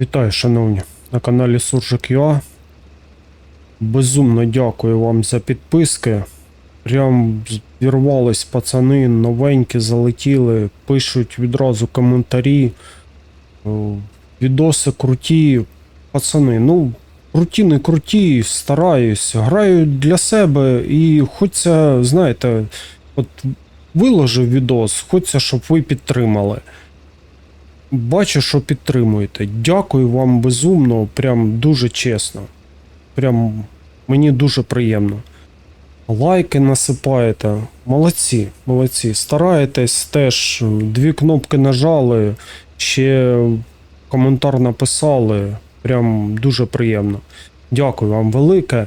Вітаю, шановні, на каналі Суржик Юа. Безумно дякую вам за підписки. Прям зірвались пацани, новенькі залетіли, пишуть відразу коментарі. Відоси круті. Пацани, ну, круті, не круті, стараюсь. Граю для себе і хочеться, знаєте, от виложив відос, хочеться, щоб ви підтримали. Бачу, що підтримуєте. Дякую вам безумно, прям дуже чесно. Прям мені дуже приємно. Лайки насипаєте. Молодці, молодці. Стараєтесь теж. Дві кнопки нажали, ще коментар написали. Прям дуже приємно. Дякую вам велике.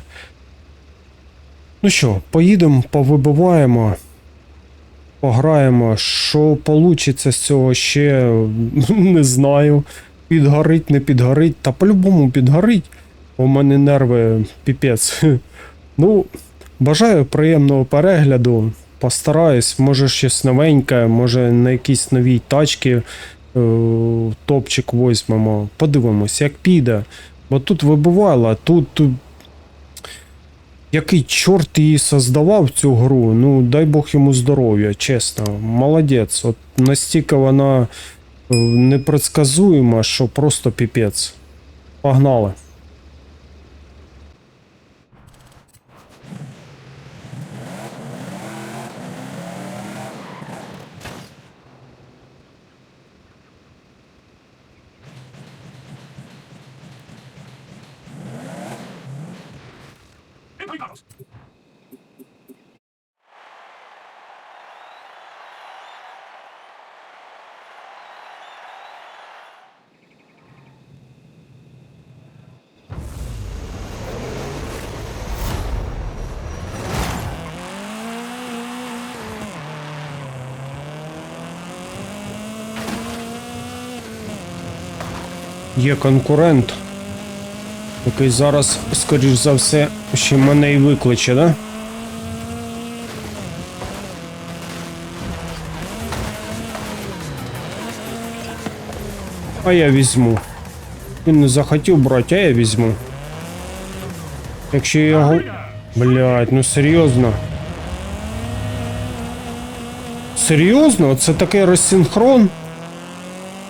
Ну що, поїдемо, повибиваємо. Пограємо. Що получиться з цього ще не знаю. Підгорить, не підгорить. Та по-любому підгорить. У мене нерви піпець. Ну, бажаю приємного перегляду. Постараюсь, може щось новеньке, може на якісь новій тачки е, топчик возьмемо. Подивимось, як піде. Бо тут вибивало, тут. Який чорт її создавав цю гру, ну дай Бог йому здоров'я, чесно. Молодець. От настільки вона е, непредсказуема, що просто піпець. Погнали. Є конкурент, який зараз, скоріш за все, ще мене і викличе, да? А я візьму. Він не захотів брати, а я візьму. Якщо я його. Блять, ну серйозно. Серйозно? Це такий розсинхрон?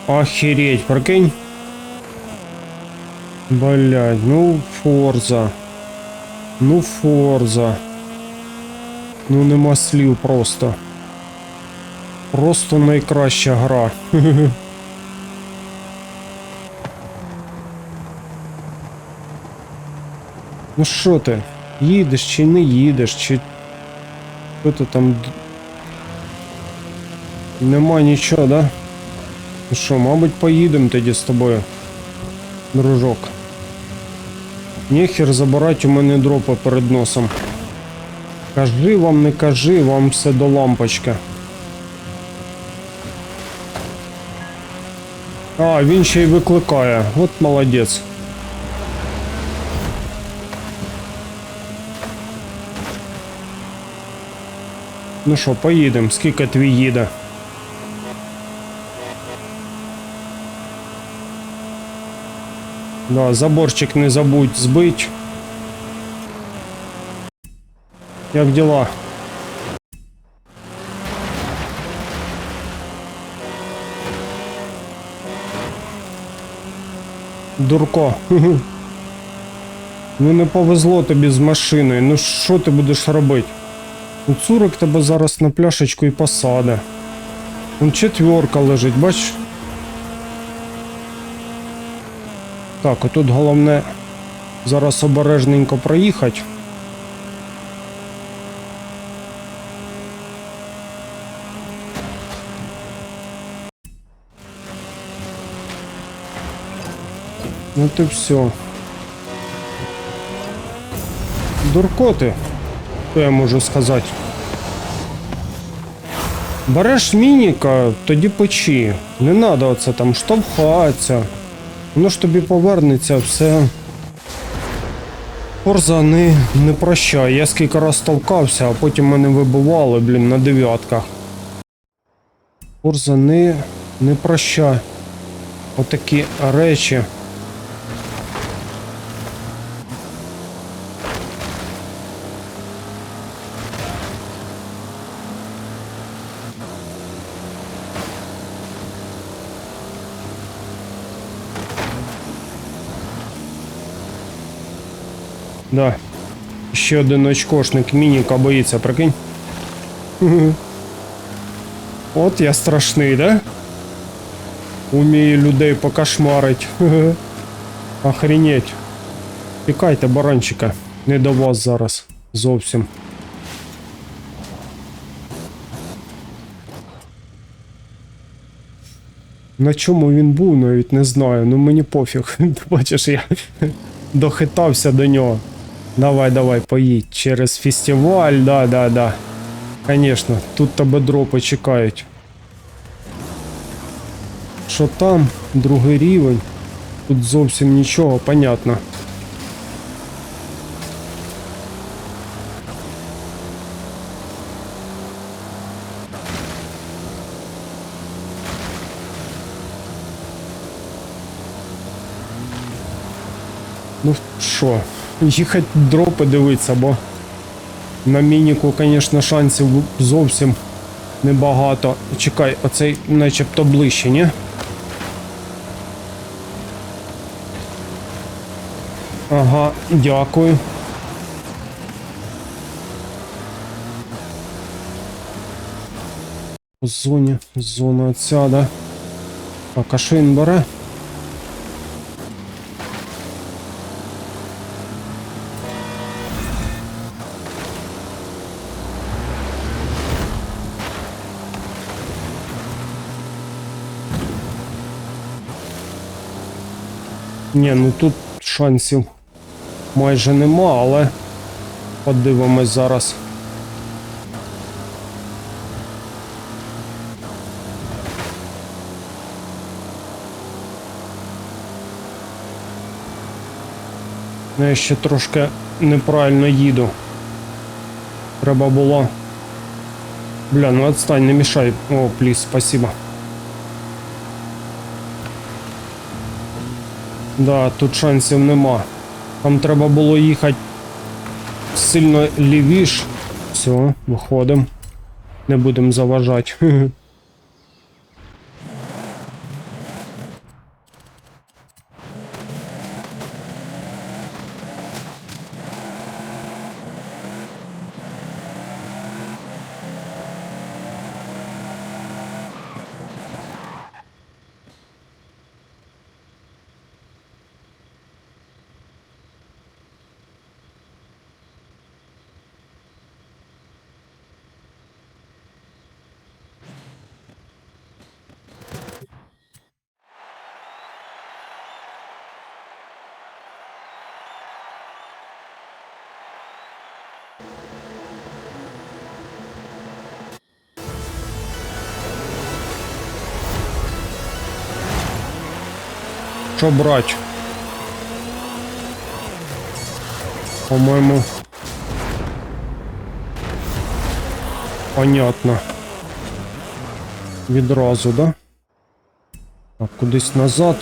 Охереть, прикинь. Блять, ну Форза. Ну Форза. Ну нема слів просто. Просто найкраща гра. Ну що ти? Їдеш чи не їдеш, чи. Що ти там. Нема нічого, да? Ну що, мабуть, поїдемо тоді з тобою, дружок. Нехер забирати у мене дропи перед носом. Кажи вам, не кажи, вам все до лампочки. А, він ще й викликає. От молодець. Ну що, поїдемо, скільки твій їде? Да, заборчик не забудь збить. Як дела? Дурко. Ну не повезло тобі з машиною. Ну що ти будеш робити? Ну, Цурик тебе зараз на пляшечку і посаде. Вон четверка лежить, бач? Так, а тут головне зараз обережненько проїхати. Ну ти все. Дуркоти, що я можу сказати. Береш мініка, тоді печі. Не треба оце там штовхатися. Воно ж тобі повернеться, все. Форза не, не прощає. Я скільки раз толкався, а потім мене вибивали, блін, на дев'ятках. Форза не, не прощає. Отакі речі. Да. Ще один очкошник мініка боїться, прикинь. От я страшний, да? Умію людей покошмарить. Охренеть. Тікайте, баранчика. Не до вас зараз. Зовсім. На чому він був, навіть не знаю. Ну мені пофіг. Ти Бачиш, я дохитався до нього. Давай, давай, поїдь через фестиваль, да, да, да. Конечно, тут тебе дропи чекають. Що там? Другий рівень. Тут зовсім нічого, понятно. Ну що, Їхати дропи дивитися, бо на мініку, звісно, шансів зовсім небагато. Чекай, оцей начебто ближче, ні? Ага, дякую. Зоні, зона ця, да? Так, а що він бере? Ні, ну тут шансів майже нема, але подивимось зараз. Ну, я ще трошки неправильно їду. Треба було. Бля, ну отстань, не мішай. О, пліс, спасибо. Да, тут шансів нема. Там треба було їхати сильно лівіш. Все, виходимо. Не будемо заважати. Що брать? По-моєму. Понятно. Відразу, да? Так, кудись назад.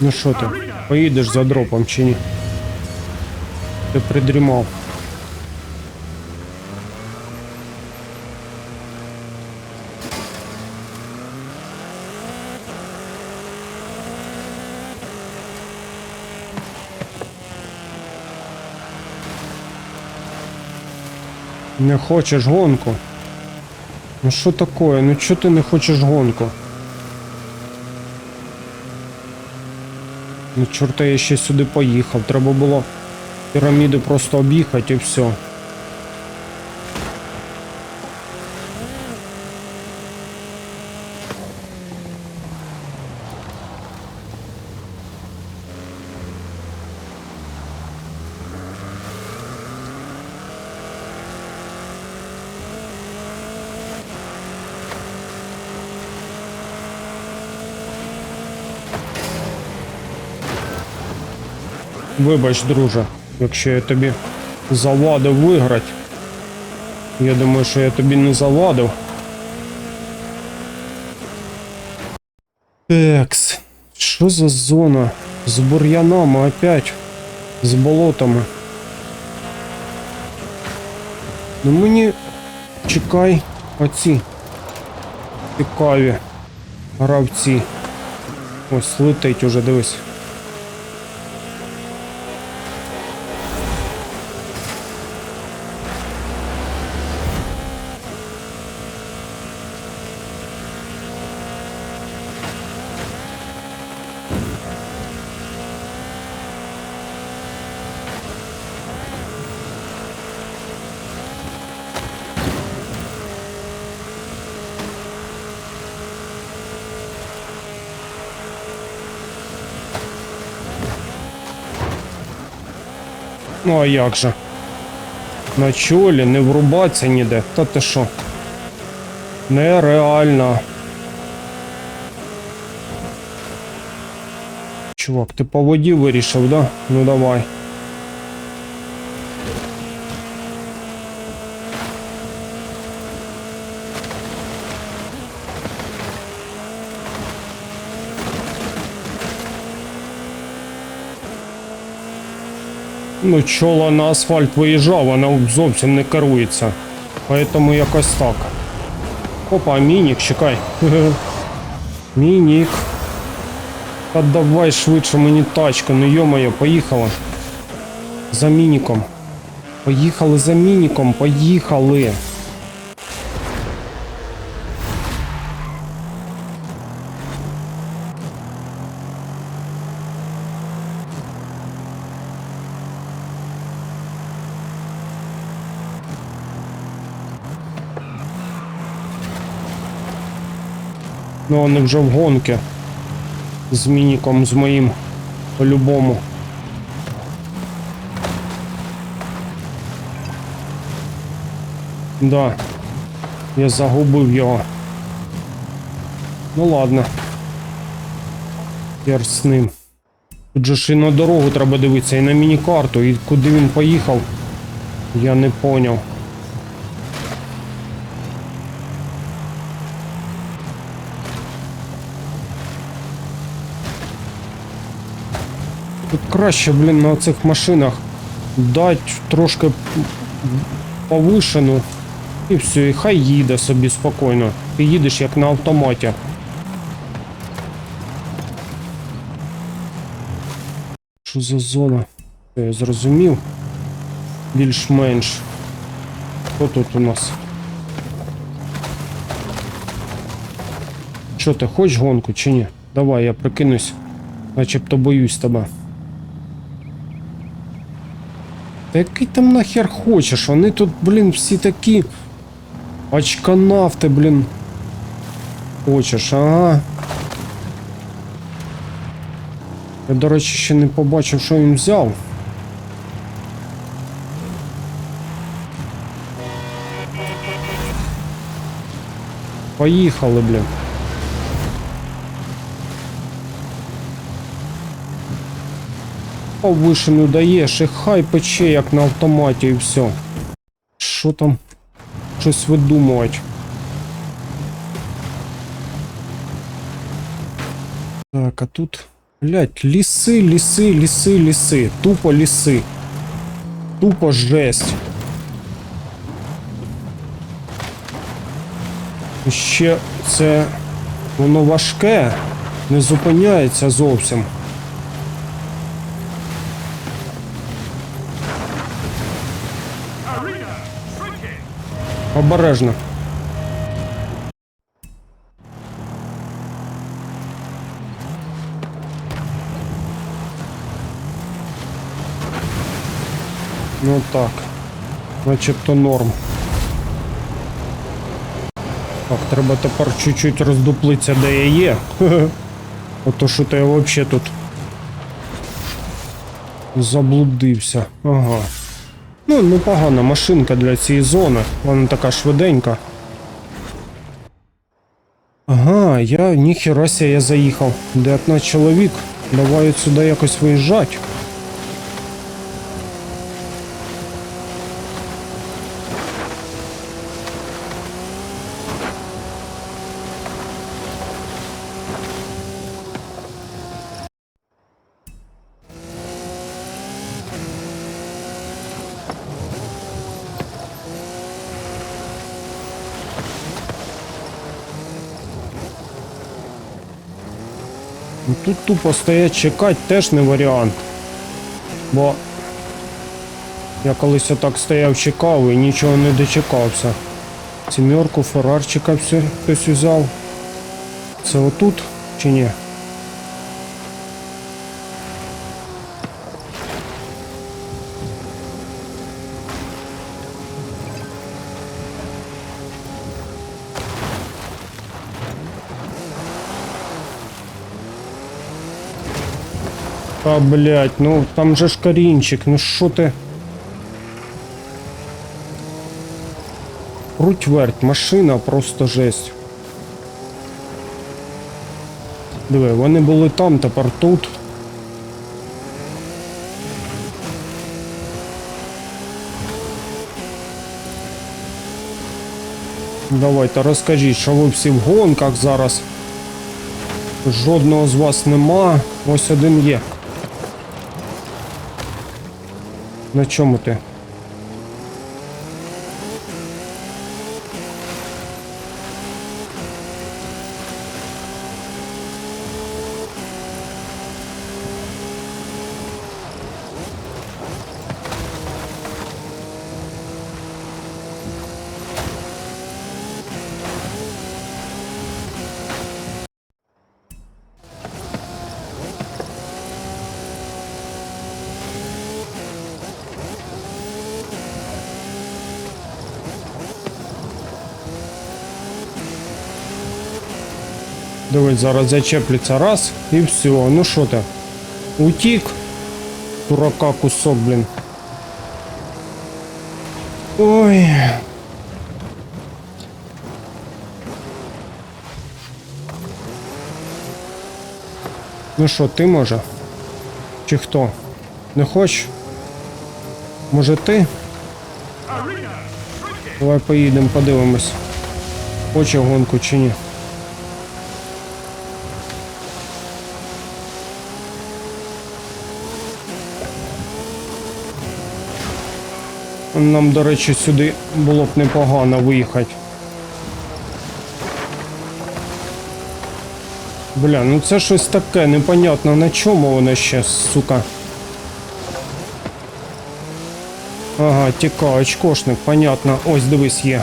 Ну що ти, поїдеш за дропом чи ні? Ти придрімав. Не хочеш гонку? Ну що таке? Ну чого ти не хочеш гонку? Ну чорта я ще сюди поїхав. Треба було піраміди просто об'їхати і все. Вибач, друже, якщо я тобі завадив виграти. Я думаю, що я тобі не завадив. Екс. Що за зона? З бур'янами опять. З болотами. Ну мені Чекай, оці цікаві гравці. Ось летить уже, дивись. Ну а як же? На чолі не врубаться ніде. Та ти що? Нереально. Чувак, ти по воді вирішив, да? Ну давай. Ну, чола на асфальт виїжджав, вона зовсім не керується. Поэтому якось так. Опа, мінік, чекай. Мінік. Та давай швидше мені тачку, ну йо-моє, поїхала. За мініком. Поїхали за мініком, поїхали. Ну, вони вже в гонки. З мініком, з моїм. По-любому. Да. Я загубив його. Ну ладно. Хер з ним. Тут же ж і на дорогу треба дивитися, і на міні-карту, і куди він поїхав. Я не поняв. Краще, блін, на цих машинах дать трошки повишену. І все, і хай їде собі спокійно. Ти їдеш як на автоматі. Що за зона? Я зрозумів. Більш-менш. Хто тут у нас? Що ти хочеш гонку чи ні? Давай, я прикинусь. Начебто боюсь тебе. Та який там нахер хочеш? Вони тут, блін, всі такі очканавти, блін. Хочеш, ага. Я, до речі, ще не побачив, що він взяв. Поїхали, блін. Повишену даєш і хай пече, як на автоматі, і все. Що там? Щось видумувати. Так, а тут. Блять, ліси, ліси, ліси, ліси. Тупо ліси. Тупо жесть. Ще це воно важке, не зупиняється зовсім. Обережно. Ну так. Начебто норм. Так, треба тепер чуть-чуть роздуплитися, де я є. Ото що то я взагалі тут заблудився. Ага. Ну, непогана машинка для цієї зони. Вона така швиденька. Ага, я ніхерася я заїхав. 19 чоловік. Давай сюди якось виїжджати. Тут тупо стоять чекати теж не варіант. Бо я колись отак стояв, чекав і нічого не дочекався. Сімерку, феррарчика все хтось взяв. Це отут чи ні? Та блять, ну там же ж корінчик, ну що ти? Круть верть, машина просто жесть. Диви, вони були там, тепер тут. Давайте розкажіть, що ви всі в гонках зараз. Жодного з вас нема. Ось один є. На чому ти? Дивись, зараз зачеплюється раз і все. Ну що ти? Утік. Дурака кусок, блін. Ой. Ну що, ти може? Чи хто? Не хочеш? Може ти? Давай поїдемо, подивимось. Хоче гонку чи ні. Нам, до речі, сюди було б непогано виїхати. Бля, ну це щось таке, непонятно на чому воно ще, сука. Ага, тікає, очкошник, понятно. Ось дивись є.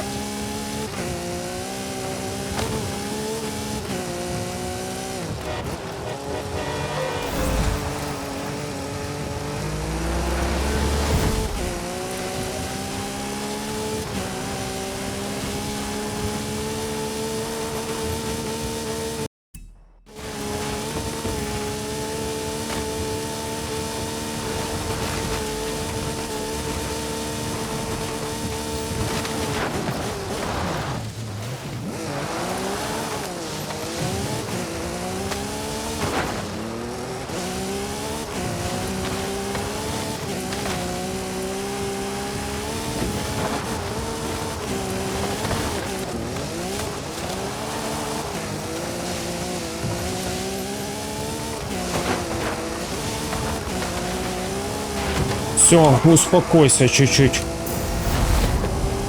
Все, успокойся чуть-чуть.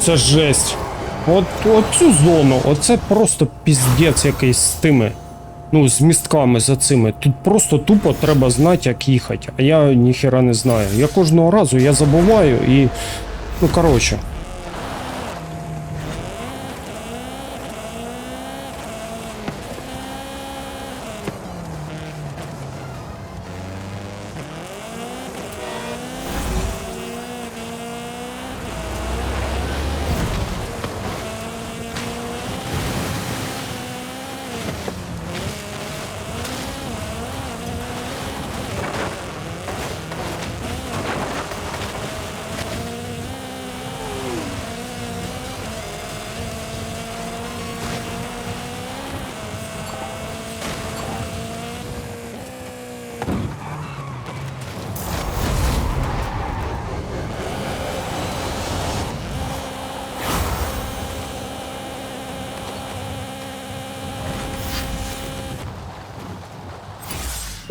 Це жесть. От, цю зону, оце просто піздець якийсь з тими. Ну, з містками за цими. Тут просто тупо треба знати, як їхати. А я ніхера не знаю. Я кожного разу я забуваю і. Ну, коротше.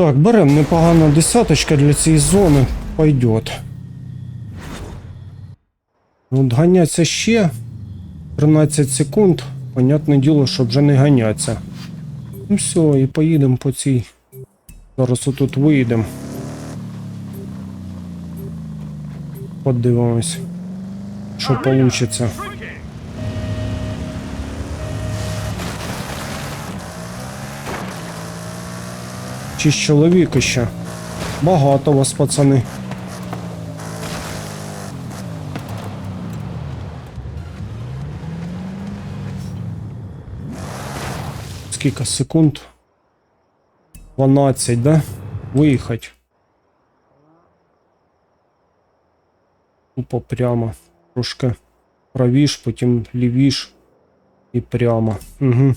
Так, беремо непогана десяточка для цієї зони. Пойдет. От ганяться ще 13 секунд. Понятне діло, що вже не ганяться. Ну все, і поїдемо по цій Зараз отут виїдемо. Подивимось, що вийде. З чоловік ще? Багато вас, пацани. Скільки секунд? 12, да? Виїхати. Тупо прямо. Трошки правіш, потім лівіш і прямо. Угу.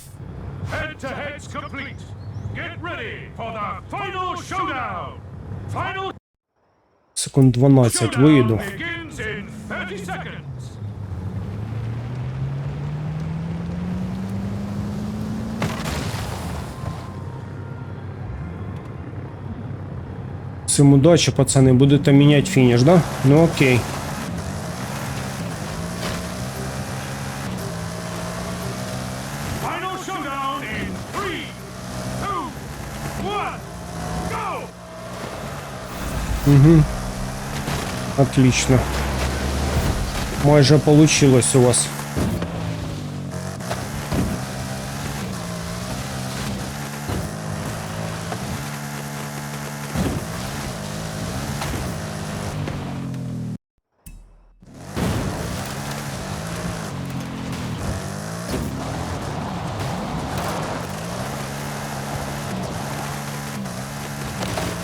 Get ready for the final showdown. Final Секунд 12 виїду. showdown begins in 30 seconds. Всім удачі, пацани, будете міняти фініш, да? Ну окей. Final showdown in three, two, one, go! Отлично. Майже получилось у вас.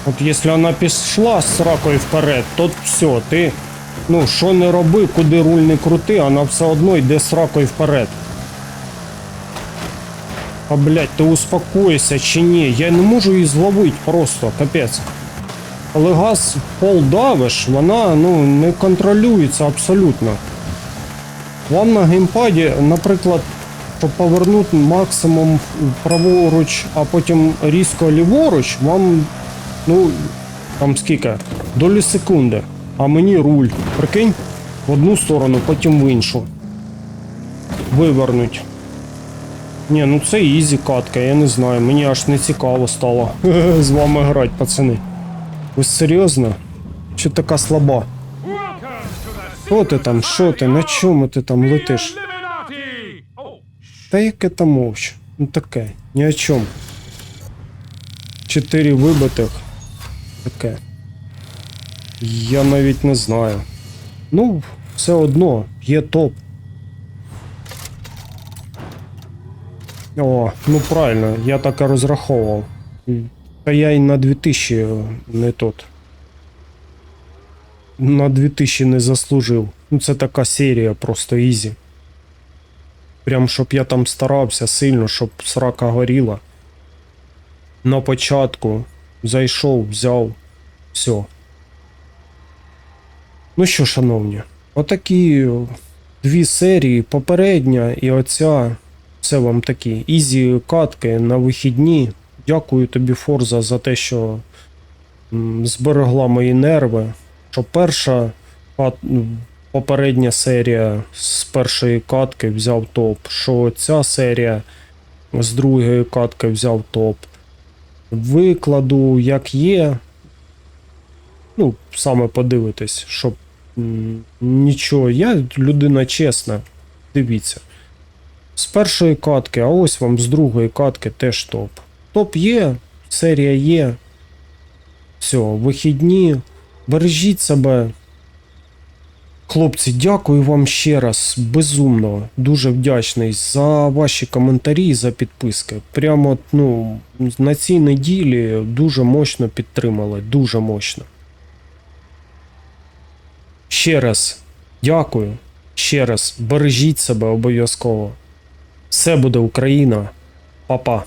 От якщо вона пішла з ракою вперед, то все, ти. Ну, що не роби, куди руль не крути, вона все одно йде з ракою вперед. А блять, ти успокойся чи ні? Я не можу її зловити просто, капець. Але газ пол давиш, вона ну, не контролюється абсолютно. Вам на геймпаді, наприклад, щоб повернути максимум праворуч, а потім різко ліворуч, вам Ну, там скільки? Долі секунди. А мені руль. Прикинь? В одну сторону, потім в іншу. Вивернуть. Ні, ну це ізі катка, я не знаю. Мені аж не цікаво стало з вами грати, пацани. Ви серйозно? Чи така слаба? Що ти там? Що ти? На чому ти там летиш? Та яке там мовч? Ну таке, ні о чому. Чотири вибитих. Таке. Я навіть не знаю. Ну, все одно, є топ. О, ну правильно, я так і розраховував. Та я й на 2000 не тот. На 2000 не заслужив. Ну це така серія просто ізі. Прям щоб я там старався сильно, щоб срака горіла. На початку зайшов, взяв, все. Ну що, шановні, отакі дві серії, попередня і оця. Це вам такі ізі катки на вихідні. Дякую тобі, Форза, за те, що зберегла мої нерви. Що перша попередня серія з першої катки взяв топ. Що ця серія з другої катки взяв топ. Викладу, як є. Ну, саме подивитись, щоб нічого. Я людина чесна. Дивіться. З першої катки, а ось вам з другої катки теж топ. Топ є, серія є. Все, вихідні. Бережіть себе. Хлопці, дякую вам ще раз. Безумно. Дуже вдячний за ваші коментарі, за підписки. Прямо ну, на цій неділі дуже мощно підтримали. Дуже мощно. Ще раз дякую. Ще раз бережіть себе обов'язково. Все буде Україна. Па-па.